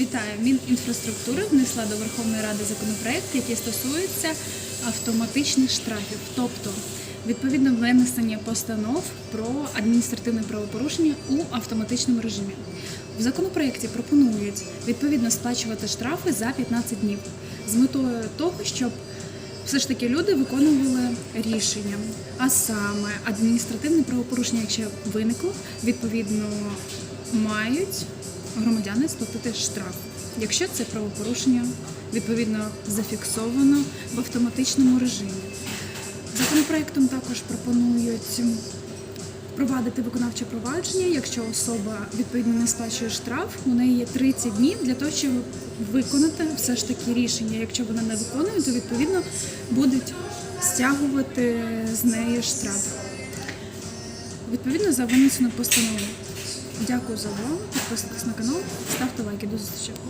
Вітаю! Мінінфраструктури внесла до Верховної Ради законопроект, який стосується автоматичних штрафів, тобто відповідно винесення постанов про адміністративне правопорушення у автоматичному режимі. В законопроекті пропонують відповідно сплачувати штрафи за 15 днів з метою того, щоб все ж таки люди виконували рішення, а саме адміністративне правопорушення, якщо виникло, відповідно мають громадяни сплатити штраф, якщо це правопорушення відповідно зафіксовано в автоматичному режимі. Законопроектом також пропонують впровадити виконавче провадження, якщо особа відповідно не сплачує штраф, у неї є 30 днів для того, щоб виконати все ж таки рішення. Якщо вона не виконує, то відповідно будуть стягувати з неї штраф. Відповідно за винесену постанову. Дякую за увагу. Підписуйтесь на канал, ставте лайки. До зустрічі.